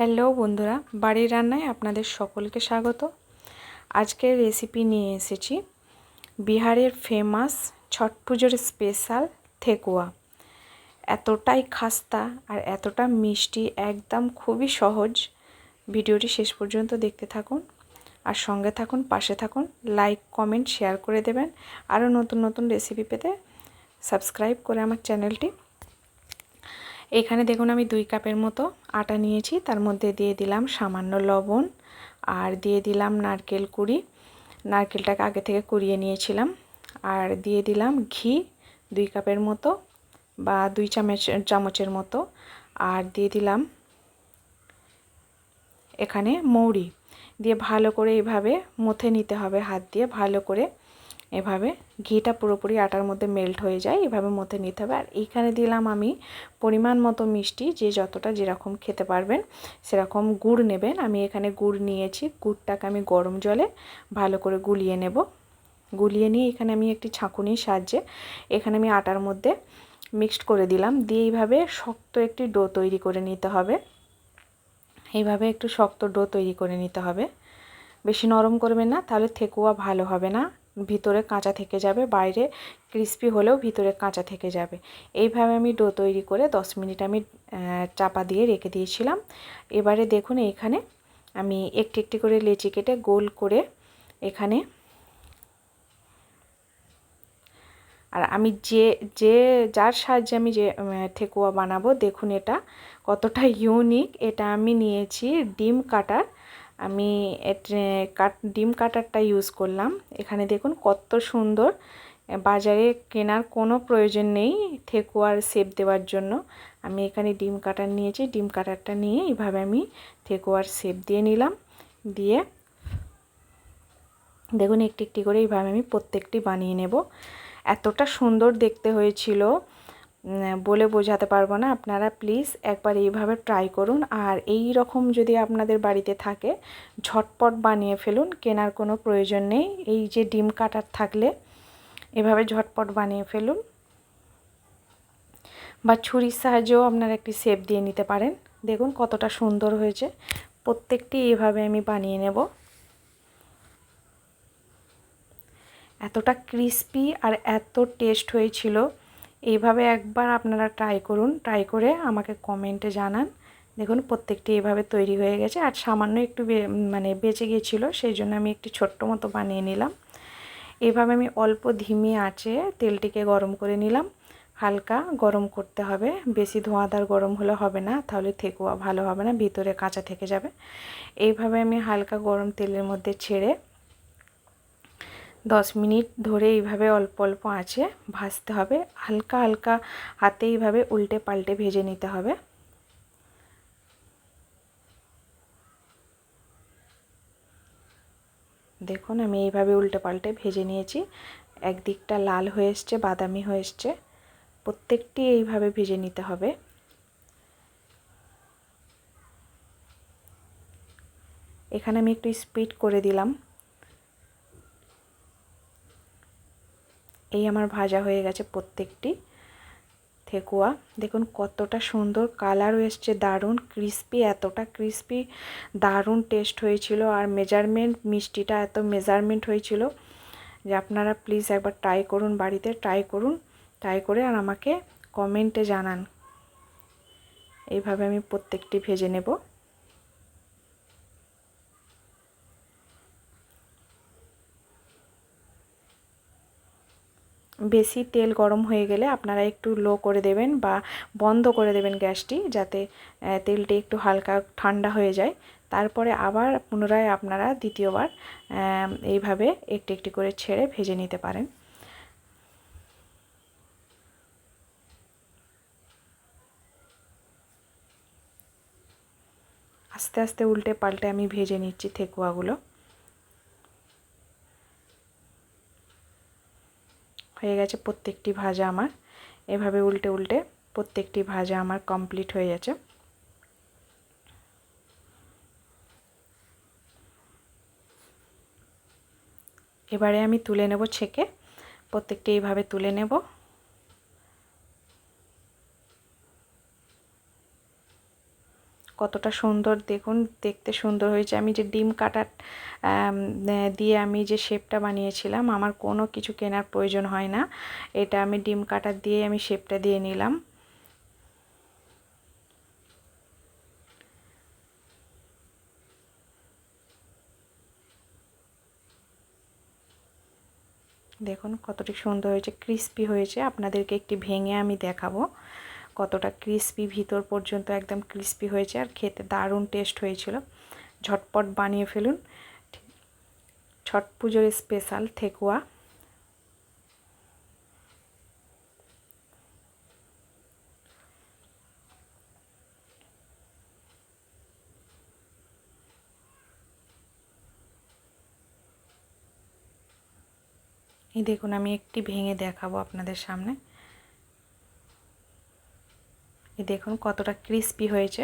Hello বন্ধুরা, বাড়ির রান্নায় আপনাদের সকলকে স্বাগত। আজকের রেসিপি নিয়ে এসেছি বিহারের ফেমাস ছট পুজোর স্পেশাল থেকুয়া। এতটাই খাস্তা আর এতটা মিষ্টি, একদম খুবই সহজ। ভিডিওটি শেষ পর্যন্ত দেখতে থাকুন আর সঙ্গে থাকুন, পাশে থাকুন লাইক কমেন্ট শেয়ার করে দেবেন। আরও নতুন নতুন রেসিপি পেতে সাবস্ক্রাইব করে আমার চ্যানেলটি এখানে দেখুন আমি দুই কাপের মতো আটা নিয়েছি। তার মধ্যে দিয়ে দিলাম সামান্য লবণ আর দিয়ে দিলাম নারকেল কুড়ি। নারকেলটাকে আগে থেকে কুড়িয়ে নিয়েছিলাম। আর দিয়ে দিলাম ঘি দুই কাপের মতো বা দুই চামচ, চামচের মতো। আর দিয়ে দিলাম এখানে মৌরি। দিয়ে ভালো করে এইভাবে মুথে নিতে হবে হাত দিয়ে, ভালো করে এভাবে ঘিটা পুরোপুরি আটার মধ্যে মেল্ট হয়ে যায়, এভাবে মধ্যে নিতে হবে। আর এইখানে দিলাম আমি পরিমাণ মতো মিষ্টি, যে যতটা যেরকম খেতে পারবেন সেরকম গুড় নেবেন। আমি এখানে গুড় নিয়েছি, গুড়টাকে আমি গরম জলে ভালো করে গুলিয়ে নেব। গুলিয়ে নিয়ে এখানে আমি একটি ছাঁকুনির সাহায্যে এখানে আমি আটার মধ্যে মিক্সড করে দিলাম। দিয়ে এইভাবে শক্ত একটি ডো তৈরি করে নিতে হবে। এইভাবে একটু শক্ত ডো তৈরি করে নিতে হবে। বেশি নরম করবেন না, তাহলে থেকুয়া ভালো হবে না। ভিতরে কাঁচা থেকে যাবে, বাইরে ক্রিস্পি হলেও ভিতরে কাঁচা থেকে যাবে। এইভাবে আমি ডো তৈরি করে দশ মিনিট আমি চাপা দিয়ে রেখে দিয়েছিলাম। এবারে দেখুন এখানে আমি একটি একটি করে লেচি কেটে গোল করে এখানে আর আমি যে যে যার সাহায্যে আমি যে ঠেকুয়া বানাবো, দেখুন এটা কতটা ইউনিক এটা আমি নিয়েছি ডিম কাটার আমি কাট, ডিম কাটারটা ইউজ করলাম। এখানে দেখুন কত সুন্দর। বাজারে কেনার কোনো প্রয়োজন নেই থেকুয়ার শেপ দেওয়ার জন্য। আমি এখানে ডিম কাটার নিয়েছি, ডিম কাটারটা নিয়ে এইভাবে আমি থেকুয়ার শেপ দিয়ে নিলাম। দিয়ে দেখুন একটি একটি করে এইভাবে আমি প্রত্যেকটি বানিয়ে নেব। এতটা সুন্দর দেখতে হয়েছিল। বলে বোঝাতে পারব না। আপনারা প্লিজ একবার এইভাবে ট্রাই করুন। আর এই রকম যদি আপনাদের বাড়িতে থাকে, ঝটপট বানিয়ে ফেলুন। কেনার কোনো প্রয়োজন নেই। এই যে ডিম কাটার থাকলে এভাবে ঝটপট বানিয়ে ফেলুন। বা ছুরির সাহায্যেও আপনারা একটি শেপ দিয়ে নিতে পারেন। দেখুন কতটা সুন্দর হয়েছে। প্রত্যেকটি এইভাবে আমি বানিয়ে নেব। এতটা ক্রিস্পি আর এত টেস্ট হয়েছিল। এইভাবে একবার আপনারা ট্রাই করুন ট্রাই করে আমাকে কমেন্টে জানান। দেখুন, প্রত্যেকটি এভাবে তৈরি হয়ে গেছে। আর সামান্য একটু মানে বেঁচে গিয়েছিল, সেই জন্য আমি একটি ছোট্ট মতো বানিয়ে নিলাম। এভাবে আমি অল্প ধিমি আঁচে তেলটিকে গরম করে নিলাম। হালকা গরম করতে হবে। বেশি ধোঁয়াদার গরম হলে হবে না, তাহলে থেকুয়া ভালো হবে না, ভিতরে কাঁচা থেকে যাবে। এইভাবে আমি হালকা গরম তেলের মধ্যে ছেড়ে দশ মিনিট ধরে এইভাবে অল্প অল্প আঁচে ভাজতে হবে। হালকা হালকা হাতে এইভাবে উল্টে পাল্টে ভেজে নিতে হবে। দেখুন, আমি এইভাবে উল্টে পাল্টে ভেজে নিয়েছি। একদিকটা লাল হয়ে এসছে, বাদামি হয়ে এসছে। প্রত্যেকটি এইভাবে ভেজে নিতে হবে। এখানে আমি একটু স্পিড করে দিলাম। এই আমার ভাজা হয়ে গেছে প্রত্যেকটি ঠেকুয়া দেখুন কতটা সুন্দর কালারও এসছে, দারুণ ক্রিস্পি এতটা ক্রিস্পি দারুণ টেস্ট হয়েছিল আর মেজারমেন্ট মিষ্টিটা এত মেজারমেন্ট হয়েছিল যে আপনারা প্লিজ একবার ট্রাই করুন বাড়িতে ট্রাই করুন ট্রাই করে আর আমাকে কমেন্টে জানান। এইভাবে আমি প্রত্যেকটি ভেজে নেব। বেশি তেল গরম হয়ে গেলে আপনারা একটু লো করে দেবেন বা বন্ধ করে দেবেন গ্যাসটি যাতে তেলটি একটু হালকা ঠান্ডা হয়ে যায়। তারপরে আবার পুনরায় আপনারা দ্বিতীয়বার এইভাবে একটি একটি করে ছেড়ে ভেজে নিতে পারেন। আস্তে আস্তে উল্টে পাল্টে আমি ভেজে নিচ্ছি থেকুয়াগুলো। হয়ে গেছে প্রত্যেকটি ভাজা আমার। এভাবে উল্টে উল্টে প্রত্যেকটি ভাজা আমার কমপ্লিট হয়ে গেছে। এবারে আমি তুলে নেব ছেঁকে। প্রত্যেকটি এইভাবে তুলে নেব। কতটা সুন্দর দেখুন, দেখতে সুন্দর হয়েছে। আমি যে ডিম কাটার দিয়ে আমি যে শেপটা বানিয়েছিলাম, আমার কোনো কিছু কেনার প্রয়োজন হয় না। এটা আমি ডিম কাটার দিয়ে আমি শেপটা দিয়ে নিলাম। দেখুন কতটি সুন্দর হয়েছে, ক্রিস্পি হয়েছে। আপনাদেরকে একটি ভেঙে আমি দেখাবো। কতটা ক্রিস্পি ভিতর পর্যন্ত একদম ক্রিস্পি হয়েছে আর খেতে দারুণ টেস্ট হয়েছিল। ঝটপট বানিয়ে ফেলুন। ছট পুজোর স্পেশাল ঠেকুয়া এই দেখুন, আমি একটি ভেঙে দেখাবো আপনাদের সামনে। দেখুন কতটা ক্রিস্পি হয়েছে।